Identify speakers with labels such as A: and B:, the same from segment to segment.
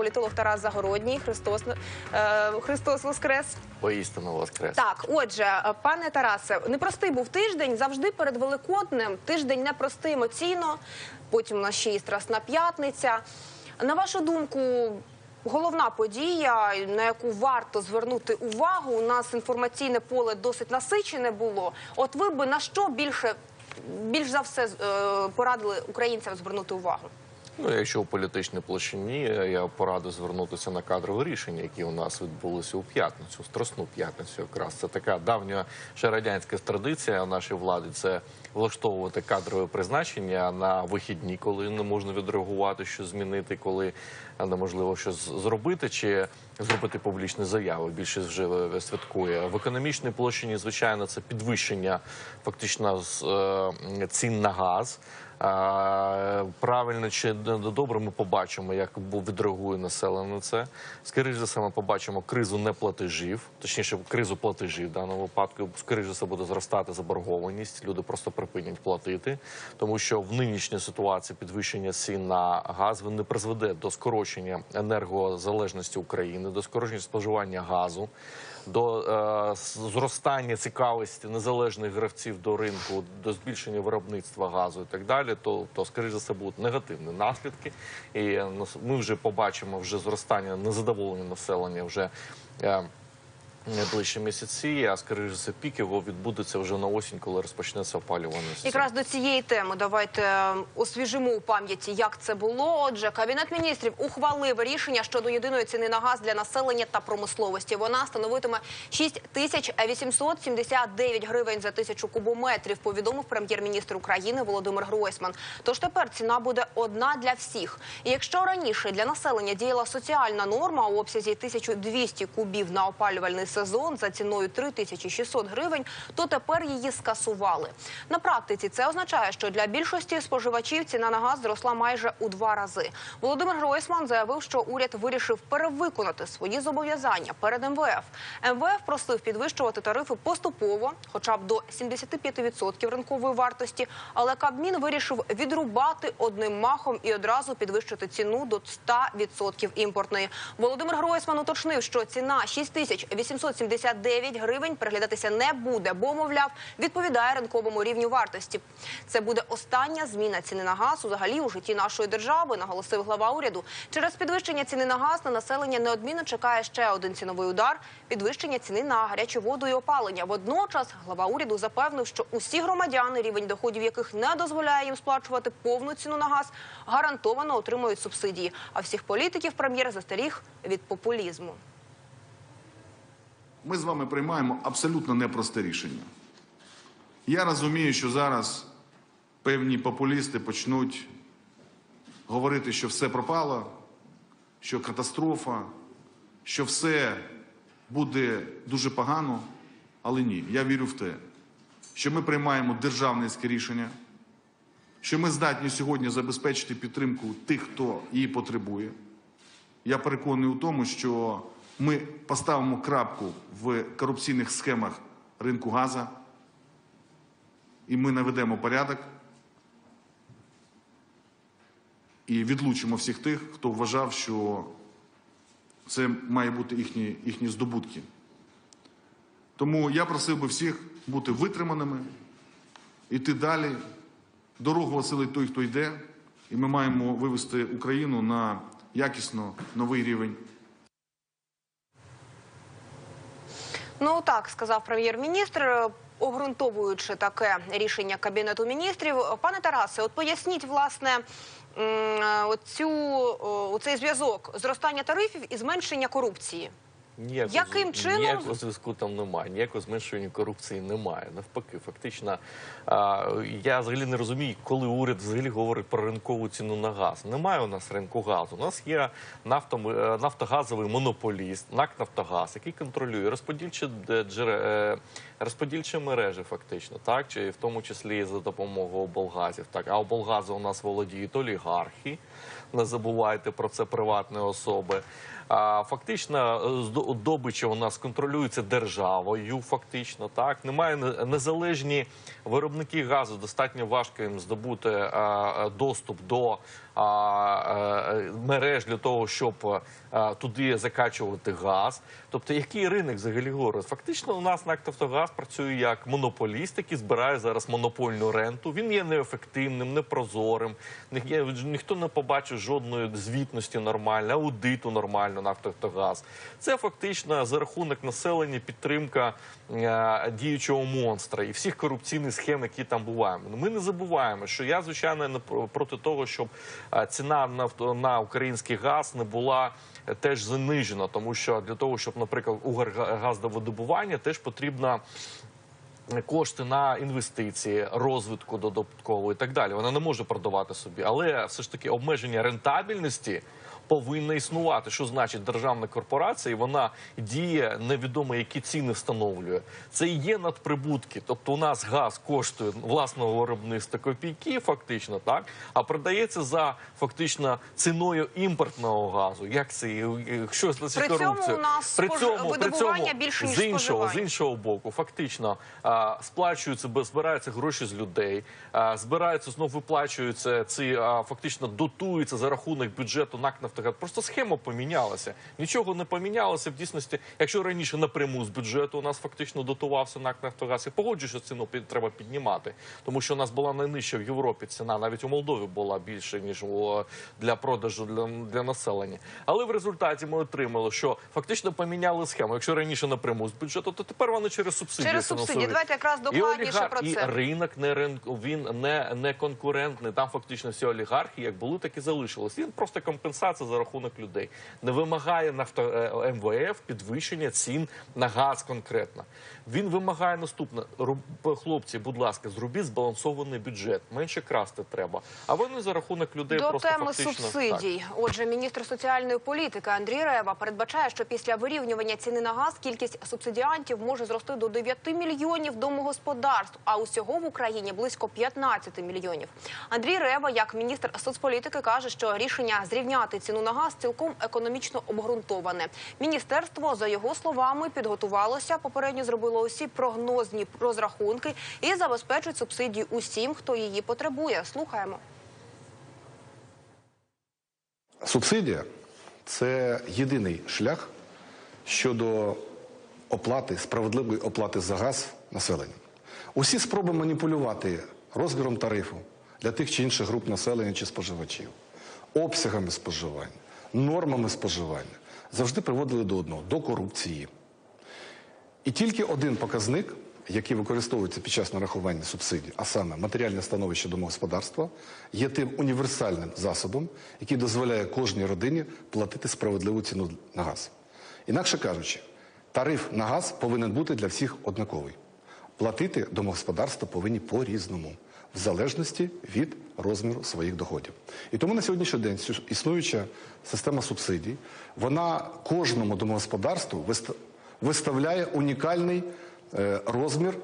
A: політолог Тарас Загородній. Христос е, Христос Воскрес.
B: Поістину воскрес.
A: Так, отже, пане Тарасе, непростий був тиждень. Завжди перед Великоднем. Тиждень непростий емоційно. Потім у нас ще і Страсна п'ятниця. На вашу думку, головна подія, на яку варто звернути увагу, у нас інформаційне поле досить насичене було. От ви би на що більше більш за все е, порадили українцям звернути увагу?
B: Ну, якщо у політичній площині, я порадив звернутися на кадрові рішення, які у нас відбулися у п'ятницю, страсну п'ятницю. Якраз це така давня ще радянська традиція нашої влади. Це влаштовувати кадрове призначення на вихідні, коли не можна відреагувати, що змінити, коли неможливо щось зробити, чи зробити публічні заяви. Більшість вже е, святкує в економічній площині. Звичайно, це підвищення фактично е, цін на газ. Правильно чи добре ми побачимо, як відреагує населення на це. Скоріше за все, ми побачимо кризу неплатежів, точніше, кризу платежів в даному випадку. Скоріше за все буде зростати заборгованість. Люди просто припинять платити, тому що в нинішній ситуації підвищення цін на газ він не призведе до скорочення енергозалежності України, до скорочення споживання газу до е, зростання цікавості незалежних гравців до ринку, до збільшення виробництва газу і так далі, то, то скоріше за все будуть негативні наслідки. І е, ми вже побачимо зростання незадоволення населення вже. Е, Найближчі місяці, а скоріше за все, відбудеться вже на осінь, коли розпочнеться сезон.
A: Якраз до цієї теми давайте е, освіжимо у пам'яті, як це було. Отже, кабінет міністрів ухвалив рішення щодо єдиної ціни на газ для населення та промисловості. Вона становитиме 6 тисяч 879 гривень за тисячу кубометрів. Повідомив прем'єр-міністр України Володимир Гройсман. Тож тепер ціна буде одна для всіх. Якщо раніше для населення діяла соціальна норма у обсязі 1200 кубів на опалювальний сезон за ціною 3600 гривень, то тепер її скасували. На практиці це означає, що для більшості споживачів ціна на газ зросла майже у два рази. Володимир Гройсман заявив, що уряд вирішив перевиконати свої зобов'язання перед МВФ. МВФ просив підвищувати тарифи поступово, хоча б до 75% ринкової вартості. Але Кабмін вирішив відрубати одним махом і одразу підвищити ціну до 100% імпортної. Володимир Гройсман уточнив, що ціна 6879 гривень переглядатися не буде, бо мовляв відповідає ринковому рівню вартості. Це буде остання зміна ціни на газ взагалі у житті нашої держави, наголосив глава уряду. Через підвищення ціни на газ на населення неодмінно чекає ще один ціновий удар підвищення ціни на гарячу воду і опалення. Водночас глава уряду запевнив, що усі громадяни, рівень доходів яких не дозволяє їм сплачувати повну ціну на газ, гарантовано отримують субсидії. А всіх політиків прем'єр застеріг від популізму.
C: Ми з вами приймаємо абсолютно непросте рішення. Я розумію, що зараз певні популісти почнуть говорити, що все пропало, що катастрофа, що все буде дуже погано. Але ні, я вірю в те, що ми приймаємо державницьке рішення, що ми здатні сьогодні забезпечити підтримку тих, хто її потребує. Я переконаний у тому, що ми поставимо крапку в корупційних схемах ринку газу, і ми наведемо порядок і відлучимо всіх тих, хто вважав, що це має бути їхні, їхні здобутки. Тому я просив би всіх бути витриманими, йти далі. Дорогу осилить той, хто йде, і ми маємо вивести Україну на якісно новий рівень.
A: Ну так сказав прем'єр-міністр, обґрунтовуючи таке рішення кабінету міністрів. Пане Тарасе, от поясніть власне м, оцю оцей цей зв'язок зростання тарифів і зменшення корупції.
B: Ніякого,
A: Яким чином?
B: ніякого зв'язку там немає, ніякого зменшення корупції немає. Навпаки, фактично, а, я взагалі не розумію, коли уряд взагалі говорить про ринкову ціну на газ. Немає у нас ринку газу. У нас є нафтом, е, нафтогазовий монополіст, НАК Нафтогаз, який контролює розподільчі де- джере- е, розподільчі мережі, фактично, так чи в тому числі за допомогою облгазів. Так, а облгазу у нас володіють олігархи. Не забувайте про це приватні особи. Фактично е, добича у нас контролюється державою. Фактично, так немає незалежні виробники газу. Достатньо важко їм здобути е, е, доступ до мереж для того, щоб е, туди закачувати газ. Тобто, який ринок взагалі говорить? Фактично, у нас «Нафтогаз» працює як монополіст, який збирає зараз монопольну ренту. Він є неефективним, непрозорим. Ні- Ніхто не побачив жодної звітності нормальної, аудиту нормально «Нафтогаз». Це фактично за рахунок населення підтримка е, діючого монстра і всіх корупційних схем, які там бувають. Ми не забуваємо, що я звичайно не про- проти того, щоб е, ціна на, на український газ не була теж занижена, тому що для того, щоб, наприклад, угаргаздоводобування, теж потрібна кошти на інвестиції, розвитку додатково і так далі. Вона не може продавати собі, але все ж таки обмеження рентабельності. Повинна існувати, що значить державна корпорація, і вона діє невідомо, які ціни встановлює. Це і є надприбутки. Тобто, у нас газ коштує власного виробництва копійки, фактично, так а продається за фактично ціною імпортного газу. Як це і- і- що це
A: При цьому
B: корупція?
A: у нас спож- видобування більше, ніж
B: з іншого, з іншого боку, фактично а, сплачуються, збираються гроші з людей, а, збираються знову виплачуються ці а, фактично дотуються за рахунок бюджету НАК «Нафтогаз». Просто схема помінялася. Нічого не помінялося в дійсності. Якщо раніше напряму з бюджету у нас фактично дотувався НАК «Нафтогаз», я погоджуюсь, що ціну треба піднімати, тому що у нас була найнижча в Європі ціна, навіть у Молдові була більше ніж для продажу для, для населення. Але в результаті ми отримали, що фактично поміняли схему. Якщо раніше напряму з бюджету, то тепер вони через субсидії
A: Через субсидії. Давайте якраз докладніше про
B: і
A: це.
B: ринок не рин... він не, не конкурентний. Там фактично всі олігархи, як були, так і залишились. Він просто компенсація за рахунок людей. Не вимагає нафто е, МВФ підвищення цін на газ конкретно. Він вимагає наступне: хлопці, будь ласка, зробіть збалансований бюджет. Менше красти треба. А вони за рахунок людей
A: До
B: просто
A: теми
B: фактично
A: субсидій. Отже, міністр соціальної політики Андрій Рева передбачає, що після вирівнювання ціни на газ кількість субсидіантів може зрости до 9 мільйонів домогосподарств, а усього в Україні близько 15 мільйонів. Андрій Рева, як міністр соцполітики, каже, що рішення зрівняти ціну на газ цілком економічно обґрунтоване. Міністерство, за його словами, підготувалося, попередньо зробило усі прогнозні розрахунки і забезпечить субсидії усім, хто її потребує. Слухаємо.
D: Субсидія це єдиний шлях щодо оплати, справедливої оплати за газ населенню. Усі спроби маніпулювати розміром тарифу для тих чи інших груп населення чи споживачів, обсягами споживання, нормами споживання завжди приводили до одного до корупції. І тільки один показник, який використовується під час нарахування субсидій, а саме матеріальне становище домогосподарства, є тим універсальним засобом, який дозволяє кожній родині платити справедливу ціну на газ. Інакше кажучи, тариф на газ повинен бути для всіх однаковий. Платити домогосподарства повинні по-різному, в залежності від розміру своїх доходів. І тому на сьогоднішній день існуюча система субсидій, вона кожному домогосподарству виставляє унікальний е, розмір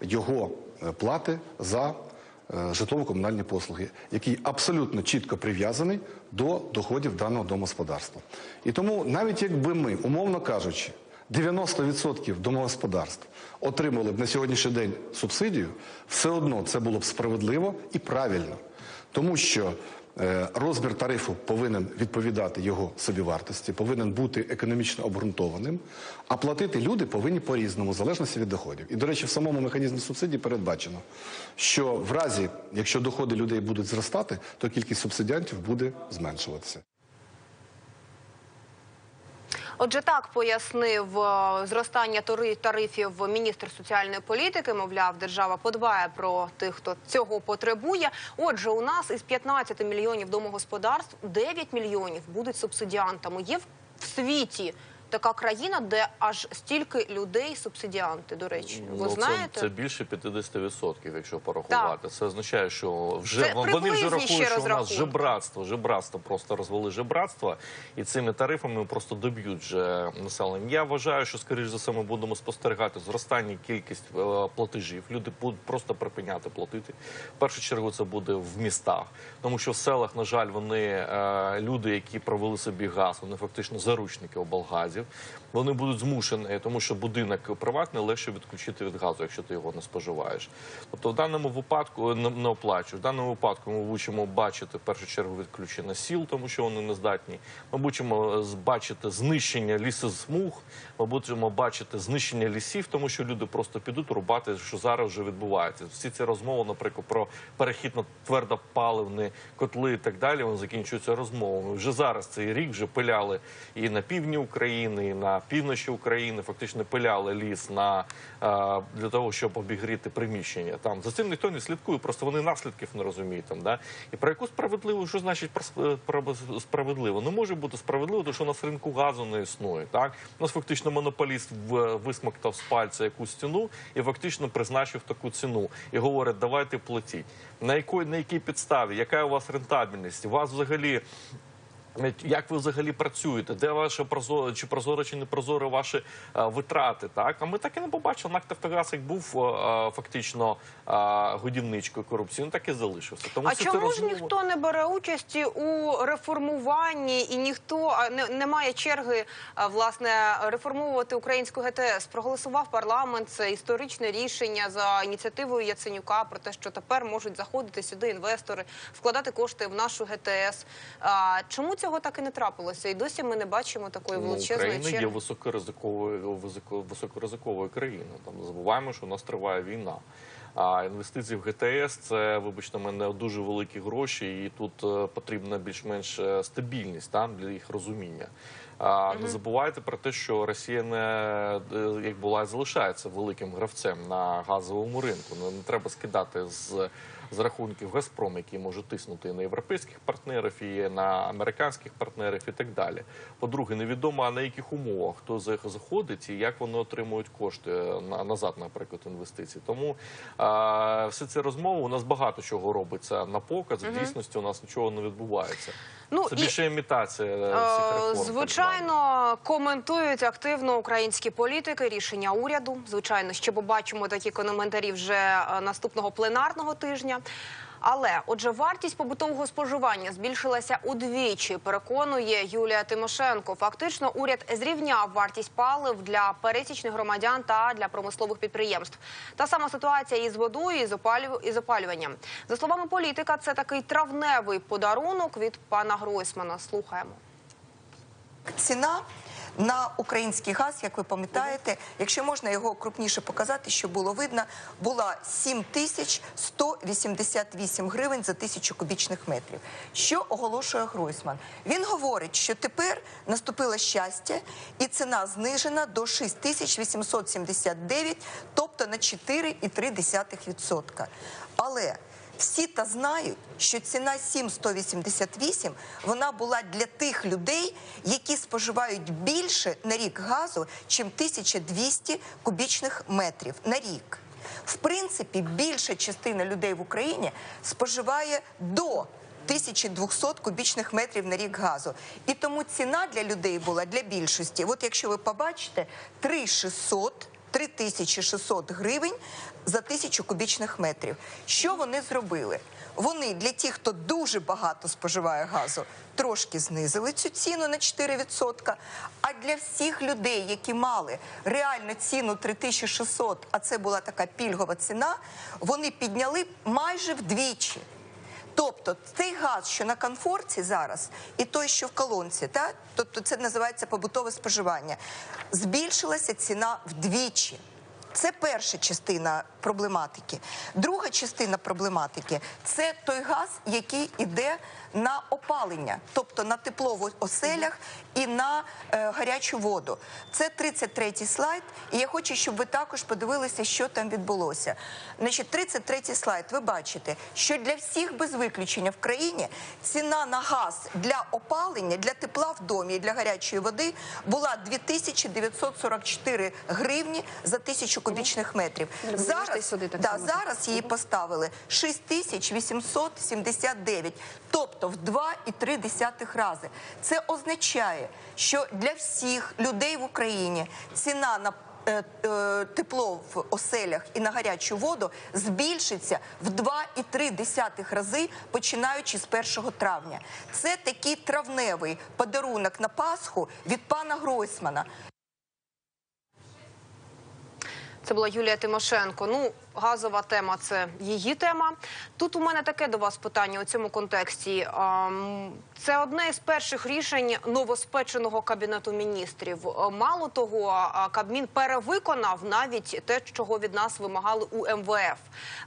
D: його е, плати за е, житлово-комунальні послуги, який абсолютно чітко прив'язаний до доходів даного домогосподарства. І тому, навіть якби ми, умовно кажучи, 90% домогосподарств отримали б на сьогоднішній день субсидію, все одно це було б справедливо і правильно. Тому що розмір тарифу повинен відповідати його собівартості, повинен бути економічно обґрунтованим, а платити люди повинні по-різному, в залежності від доходів. І, до речі, в самому механізмі субсидій передбачено, що в разі, якщо доходи людей будуть зростати, то кількість субсидіантів буде зменшуватися.
A: Отже, так пояснив е, зростання тарифів міністр соціальної політики. Мовляв, держава подбає про тих, хто цього потребує. Отже, у нас із 15 мільйонів домогосподарств 9 мільйонів будуть субсидіантами. Є в світі така країна, де аж стільки людей субсидіанти. До речі, ви
B: Ну,
A: знаєте?
B: Це, це більше 50%, якщо порахувати. Це означає, що вже
A: Це
B: вони вже рахують, що у нас жебратство, жебратство просто розвели жебратство, і цими тарифами просто доб'ють вже населення. Я вважаю, що скоріш за все ми будемо спостерігати зростання кількість е, платежів. Люди будуть просто припиняти платити. В першу чергу це буде в містах, тому що в селах, на жаль, вони е, люди, які провели собі газ, вони фактично заручники облгазів. Метрів, вони будуть змушені, тому що будинок приватний легше відключити від газу, якщо ти його не споживаєш. Тобто, в даному випадку не, не оплачуєш. В даному випадку ми будемо бачити в першу чергу відключення сіл, тому що вони не здатні. Ми будемо е, бачити знищення лісосмуг, ми будемо бачити знищення лісів, тому що люди просто підуть рубати, що зараз вже відбувається. Всі ці розмови, наприклад, про перехід на твердопаливні котли і так далі, вони закінчуються розмовами. Вже зараз цей рік вже пиляли і на півдні України, і на півночі України. Фактично пиляли ліс на е, для того, щоб обігріти приміщення. Там за цим ніхто не слідкує, просто вони наслідків не розуміють. Там да і про яку справедливу, що значить про справедливо? Не може бути справедливо, тому що у нас ринку газу не існує. Так у нас фактично монополіст висмоктав з пальця якусь ціну і фактично призначив таку ціну і говорить, давайте платіть. На якої на якій підставі? Яка у вас рентабельність? У вас взагалі як ви взагалі працюєте? Де ваша прозоро чи прозоро чи не прозоро ваші е, витрати? Так а ми так і не побачили. НАК «Нафтогаз» як був е, е, фактично е, годівничкою корупції, він так і залишився. Тому
A: А чому
B: ці
A: ж ніхто не бере участі у реформуванні і ніхто а, не, немає черги а, власне реформовувати українську ГТС? Проголосував парламент це історичне рішення за ініціативою Яценюка про те, що тепер можуть заходити сюди інвестори, вкладати кошти в нашу ГТС. А, чому цього так і не трапилося? І досі ми не бачимо такої
B: Ну,
A: величезної
B: Україна є високоризиковою високо- високоризиковою країною. Там не забуваємо, що у нас триває війна. А інвестиції в ГТС це, вибачте мене, дуже великі гроші, і тут е, потрібна більш-менш е, стабільність там для їх розуміння. А не забувайте про те, що Росія не е, як була і залишається великим гравцем на газовому ринку. Не, не треба скидати з. З рахунків Газпром, який може тиснути і на європейських партнерів, і на американських партнерів, і так далі. По-друге, невідомо а на яких умовах хто за- заходить і як вони отримують кошти е, на назад, наприклад, інвестиції. Тому а, всі ці розмови у нас багато чого робиться на показ. В дійсності у нас нічого не відбувається.
A: Ну,
B: Це
A: і-
B: більше імітація е,
A: Е,
B: всіх реформ.
A: Звичайно, коментують активно українські політики рішення уряду. Звичайно, ще побачимо такі коментарі вже е, наступного пленарного тижня. Але отже, вартість побутового споживання збільшилася удвічі. Переконує Юлія Тимошенко. Фактично, уряд зрівняв вартість палив для пересічних громадян та для промислових підприємств. Та сама ситуація із водою і з опалю- з опалюванням. За словами політика, це такий травневий подарунок від пана Гройсмана. Слухаємо.
E: Ціна на український газ, як ви пам'ятаєте, якщо можна його крупніше показати, щоб було видно, була 7188 гривень за тисячу кубічних метрів. Що оголошує Гройсман? Він говорить, що тепер наступило щастя, і ціна знижена до 6879, тобто на 4,3%. Але всі та знають, що ціна 7,188 вона була для тих людей, які споживають більше на рік газу, чим 1200 кубічних метрів на рік. В принципі, більша частина людей в Україні споживає до 1200 кубічних метрів на рік газу. І тому ціна для людей була для більшості. От якщо ви побачите, 3600 3600 гривень за тисячу кубічних метрів. Що вони зробили? Вони для тих, хто дуже багато споживає газу, трошки знизили цю ціну на 4%. А для всіх людей, які мали реальну ціну 3600, а це була така пільгова ціна, вони підняли майже вдвічі. Тобто цей газ, що на конфорці зараз, і той, що в колонці, та? тобто це називається побутове споживання, збільшилася ціна вдвічі. Це перша частина проблематики. Друга частина проблематики це той газ, який йде на опалення, тобто на тепло в оселях і на е, гарячу воду. Це 33-й слайд. І я хочу, щоб ви також подивилися, що там відбулося. Значить, 33-й слайд. Ви бачите, що для всіх без виключення в країні ціна на газ для опалення, для тепла в домі і для гарячої води була 2944 гривні за тисячу кубічних метрів.
A: Залишити
E: Зараз,
A: сюди так
E: да, зараз її поставили 6879, тобто в 2,3 рази. Це означає, що для всіх людей в Україні ціна на е, е, тепло в оселях і на гарячу воду збільшиться в 2,3 рази, починаючи з 1 травня. Це такий травневий подарунок на Пасху від пана Гройсмана.
A: Це була Юлія Тимошенко. Ну, газова тема це її тема. Тут у мене таке до вас питання у цьому контексті. Це одне із перших рішень новоспеченого кабінету міністрів. Е, Мало того, Кабмін перевиконав навіть те, чого від нас вимагали у МВФ,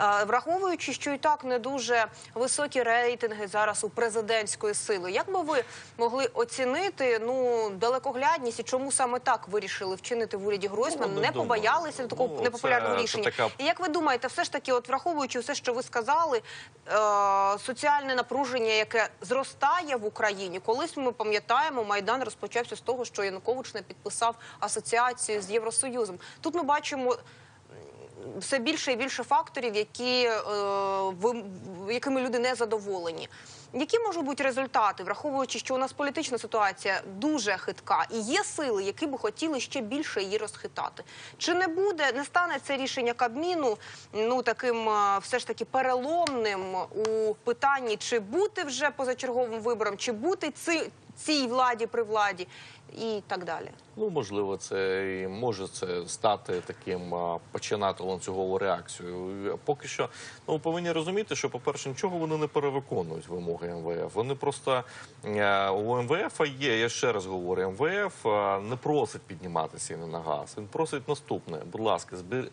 A: Е, враховуючи, що і так не дуже високі рейтинги зараз у президентської сили. Як би ви могли оцінити ну далекоглядність і чому саме так вирішили вчинити в уряді Гройсмана?
B: Ну, не думаю.
A: побоялися такого
B: Ну,
A: непопулярного
B: це- це
A: рішення.
B: така-
A: І як ви думаєте, все ж таки, от враховуючи все, що ви сказали, е, соціальне напруження, яке зростає в Україні, колись ми пам'ятаємо, майдан розпочався з того, що Янукович не підписав асоціацію з Євросоюзом. Тут ми бачимо. Все більше і більше факторів, які, е, ви- якими люди не задоволені. Які можуть бути результати, враховуючи, що у нас політична ситуація дуже хитка, і є сили, які би хотіли ще більше її розхитати? Чи не буде, не стане це рішення Кабміну ну таким е, все ж таки переломним у питанні, чи бути вже позачерговим вибором, чи бути ци, цій владі при владі, і так далі?
B: Ну, можливо, це і може це стати таким починати ланцюгову реакцію. Поки що, ну повинні розуміти, що, по-перше, нічого вони не перевиконують вимоги МВФ. Вони просто е, у МВФ є, я ще раз говорю, МВФ е, не просить піднімати ціни на газ. Він просить наступне: будь ласка, е,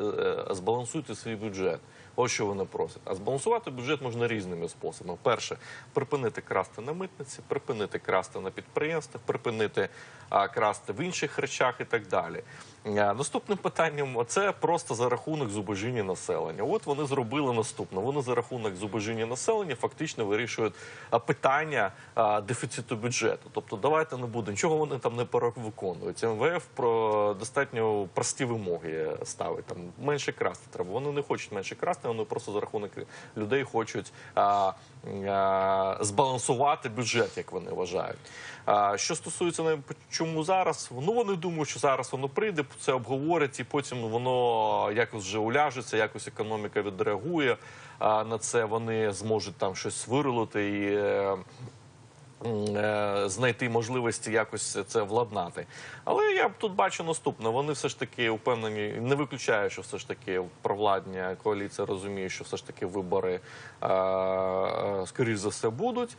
B: збалансуйте свій бюджет. Ось що вони просять. А збалансувати бюджет можна різними способами. Перше, припинити красти на митниці, припинити красти на підприємствах, припинити красти в інших речах і так далі. А, наступним питанням це просто за рахунок зубожіння населення. От вони зробили наступне. Вони за рахунок зубожіння населення фактично вирішують питання дефіциту бюджету. Тобто, давайте не буде нічого вони там не перевиконують. МВФ про достатньо прості вимоги ставить. Там менше красти треба. Вони не хочуть менше красти, вони просто за рахунок людей хочуть збалансувати бюджет, як вони вважають. Що стосується не чому зараз, ну вони думають, що зараз воно прийде, це обговорять, і потім воно якось вже уляжеться, якось економіка відреагує на це. Вони зможуть там щось вирулити і. Е, знайти можливості якось це владнати. Але я тут бачу наступне. Вони все ж таки упевнені, не виключаю, що все ж таки провладня коаліція розуміє, що все ж таки вибори е, е, скоріш за все будуть.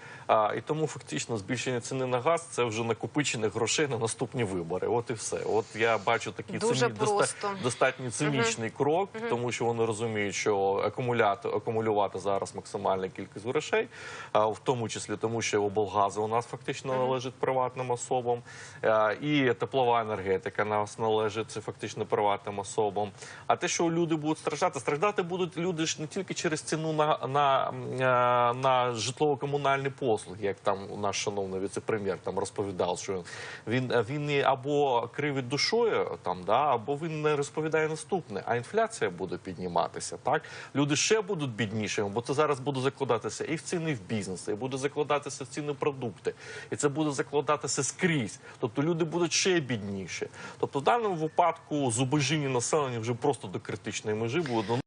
B: І тому фактично збільшення ціни на газ це вже накопичених грошей на наступні вибори. От і все. От я бачу такий цині- доста- достатньо цинічний крок, тому що вони розуміють, що акумуляти акумулювати зараз максимальна кількість грошей, в тому числі тому, що облгази у нас фактично належить приватним особам, е, і теплова енергетика нас належить фактично приватним особам. А те, що люди будуть страждати, страждати будуть люди ж не тільки через ціну на, на, е, на житлово-комунальні послуги, як там наш шановний віце-прем'єр там розповідав, що він він або кривить душою, там да, або він не розповідає наступне. А інфляція буде підніматися. Так люди ще будуть біднішими, бо це зараз буде закладатися і в ціни в бізнес, і буде закладатися в ціни продукти, і це буде закладатися скрізь. Тобто люди будуть ще бідніші. Тобто, в даному випадку зубожіння населення вже просто до критичної межі буде.